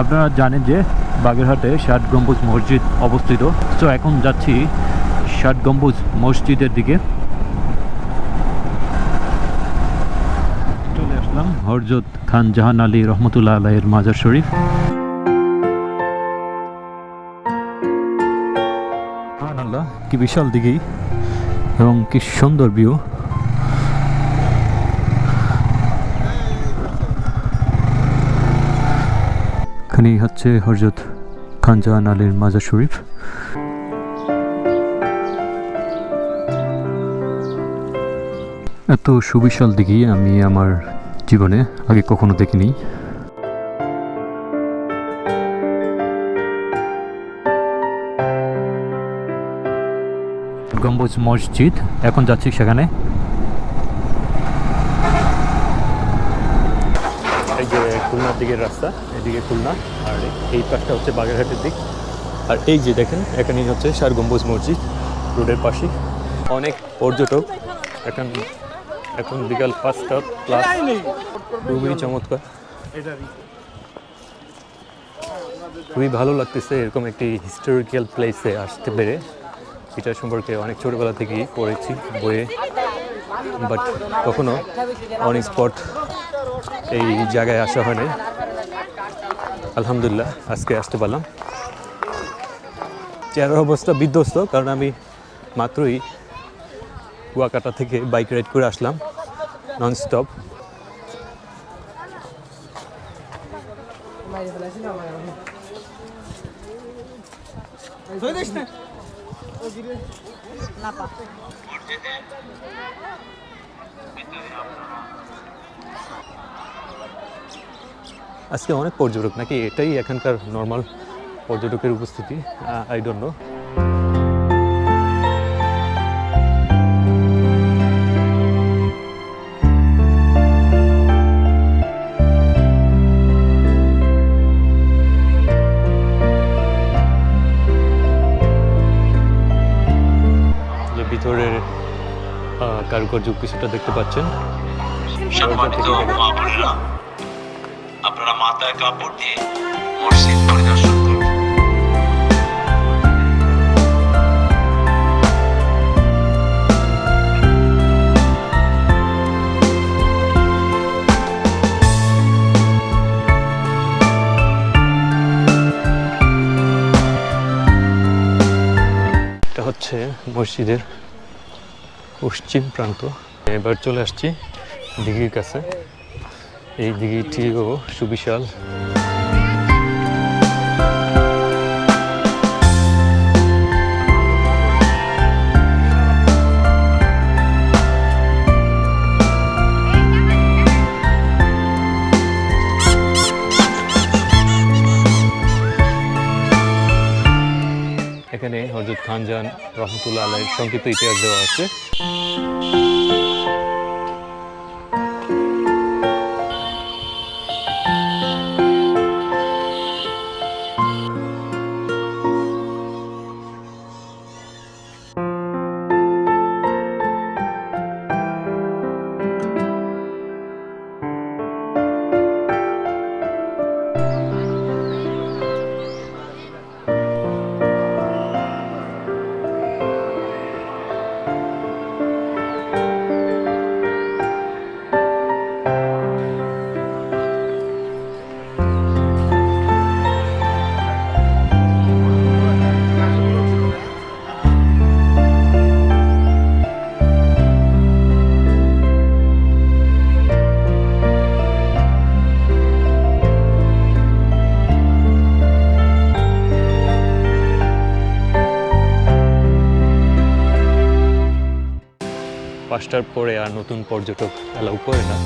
আপনারা জানেন যে বাগেরহাটে ষাট গম্বুজ মসজিদ অবস্থিত। সো এখন যাচ্ছি ষাট গম্বুজ মসজিদের দিকে। চলে আসলাম হরজত খান জাহান আলী রহমতুল্লাহ আলাইয়ের মাজার শরীফ। আল্লাহ কি বিশাল দিঘি এবং কি সুন্দর ভিউ এখানেই হচ্ছে হরজত খানজাহান আলীর মাজার শরীফ। এত সুবিশাল দিঘি আমি আমার জীবনে আগে কখনো দেখিনি। গম্বুজ মসজিদ, এখন যাচ্ছি সেখানে। এই যে খুলনার দিকের রাস্তা, এদিকে খুলনা, আর এই পাশটা হচ্ছে বাগেরহাটের দিক। আর এই যে দেখেন, এখানে হচ্ছে সার গম্বুজ মসজিদ রোডের পাশে অনেক পর্যটক। এখন এখন বিকাল পাঁচটা প্লাস খুবই চমৎকার। খুবই ভালো লাগতেছে এরকম একটি হিস্টোরিক্যাল প্লেসে আসতে পেরে। এটা সম্পর্কে অনেক ছোটোবেলা থেকেই পড়েছি বইয়ে। বাট কখনো অন স্পট এই জায়গায় আসা হয়নি। আলহামদুলিল্লাহ, আজকে আসতে পারলাম। চেহারার অবস্থা বিধ্বস্ত, কারণ আমি মাত্রই কুয়াকাটা থেকে বাইক রাইড করে আসলাম নন স্টপ আজকে অনেক পর্যটক, নাকি এটাই এখানকার নর্মাল পর্যটকের উপস্থিতি? আই ডোন্ট নো ভিতরের কারুকার্য কিছুটা দেখতে পাচ্ছেন। সম্মানিত আপনারা মাথায় কাপড় দিয়ে মসজিদ পরিদর্শন হচ্ছে মসজিদের পশ্চিম প্রান্ত। এবার চলে আসছি দিঘির কাছে। এই দিঘিটিও সুবিশাল। এখানে হজরত খানজান রহমতুল্লাহ আলাইয়ের সংক্ষিপ্ত ইতিহাস দেওয়া আছে। পাঁচটার পরে আর নতুন পর্যটক অ্যালাউ করে না।